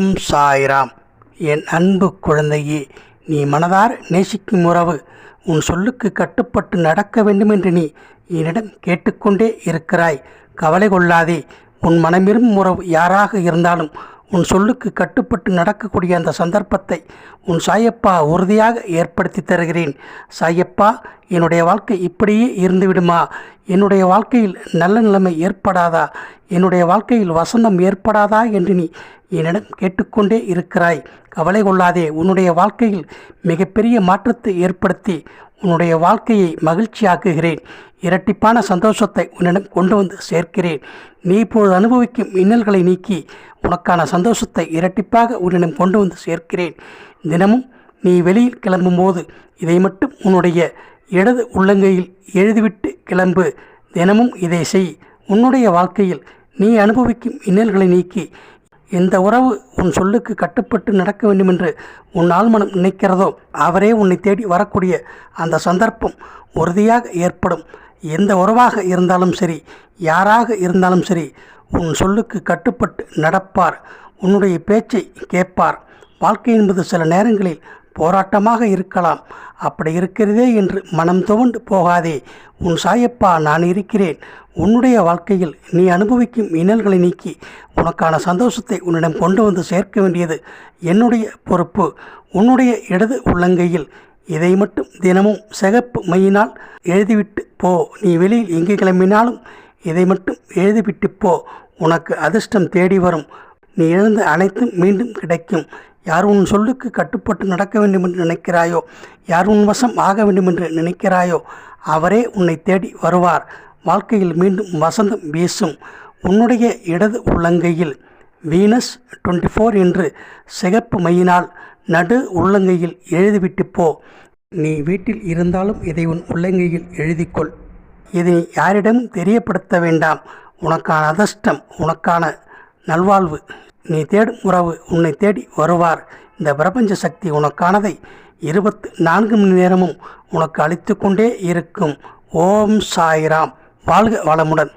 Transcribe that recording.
ஓம் சாய்ராம். என் அன்பு குழந்தையே நீ மனதார் நேசிக்கும் உறவு உன் சொல்லுக்கு கட்டுப்பட்டு நடக்க வேண்டுமென்று நீ என்னிடம் கேட்டுக்கொண்டே இருக்கிறாய். கவலை கொள்ளாதே உன் மனமிரும் உறவு யாராக இருந்தாலும் உன் சொல்லுக்கு கட்டுப்பட்டு நடக்கக்கூடிய அந்த சந்தர்ப்பத்தை உன் சாயப்பா உறுதியாக ஏற்படுத்தி தருகிறேன். சாயப்பா என்னுடைய வாழ்க்கை இப்படியே இருந்துவிடுமா? என்னுடைய வாழ்க்கையில் நல்ல நிலைமை ஏற்படாதா? என்னுடைய வாழ்க்கையில் வசந்தம் ஏற்படாதா? என்று நீ என்னிடம் கேட்டுக்கொண்டே இருக்கிறாய். கவலை கொள்ளாதே. உன்னுடைய வாழ்க்கையில் மிகப்பெரிய மாற்றத்தை ஏற்படுத்தி உன்னுடைய வாழ்க்கையை மகிழ்ச்சியாக்குகிறேன். இரட்டிப்பான சந்தோஷத்தை உன்னிடம் கொண்டு வந்து சேர்க்கிறேன். நீ இப்பொழுது அனுபவிக்கும் இன்னல்களை நீக்கி உனக்கான சந்தோஷத்தை இரட்டிப்பாக உன்னிடம் கொண்டு வந்து சேர்க்கிறேன். தினமும் நீ வெளியில் கிளம்பும்போது இதை மட்டும் உன்னுடைய இடது உள்ளங்கையில் எழுதிவிட்டு கிளம்பு. தினமும் இதை செய். உன்னுடைய வாழ்க்கையில் நீ அனுபவிக்கும் இன்னல்களை நீக்கி எந்த உறவு உன் சொல்லுக்கு கட்டுப்பட்டு நடக்க வேண்டுமென்று உன் ஆழ்மனம் நினைக்கிறதோ அவரே உன்னை தேடி வரக்கூடிய அந்த சந்தர்ப்பம் உறுதியாக ஏற்படும். எந்த உறவாக இருந்தாலும் சரி யாராக இருந்தாலும் சரி உன் சொல்லுக்கு கட்டுப்பட்டு நடப்பார். உன்னுடைய பேச்சை கேட்பார். வாழ்க்கை என்பது சில நேரங்களில் போராட்டமாக இருக்கலாம். அப்படி இருக்கிறதே என்று மனம் துவண்டு போகாதே. உன் சாயப்பா நான் இருக்கிறேன். உன்னுடைய வாழ்க்கையில் நீ அனுபவிக்கும் இன்னல்களை நீக்கி உனக்கான சந்தோஷத்தை உன்னிடம் கொண்டு வந்து சேர்க்க வேண்டியது என்னுடைய பொறுப்பு. உன்னுடைய இடது உள்ளங்கையில் இதை மட்டும் தினமும் சிகப்பு மையினால் எழுதிவிட்டு போ. நீ வெளியில் எங்கே கிளம்பினாலும் இதை மட்டும் எழுதிவிட்டு போ. உனக்கு அதிர்ஷ்டம் தேடி வரும். நீ இழந்த அனைத்தும் மீண்டும் கிடைக்கும். யார் உன் சொல்லுக்கு கட்டுப்பட்டு நடக்க வேண்டும் என்று நினைக்கிறாயோ? யார் உன் வசம் ஆக வேண்டும் என்று நினைக்கிறாயோ? அவரே உன்னை தேடி வருவார். வாழ்க்கையில் மீண்டும் வசந்தம் வீசும். உன்னுடைய இடது உள்ளங்கையில் வீனஸ் டுவெண்ட்டி ஃபோர் என்று சிகப்பு மையினால் நடு உள்ளங்கையில் எழுதிவிட்டு போ. நீ வீட்டில் இருந்தாலும் இதை உன் உள்ளங்கையில் எழுதிக்கொள். இதை யாரிடம் தெரியப்படுத்த வேண்டாம். உனக்கான அதிர்ஷ்டம் உனக்கான நல்வாழ்வு. நீ தேடும் உறவு உன்னை தேடி வருவார். இந்த பிரபஞ்ச சக்தி உனக்கானதை இருபத்து நான்கு மணி நேரமும் உனக்கு அளித்து கொண்டே இருக்கும். ஓம் சாய்ராம். வாழ்க வளமுடன்.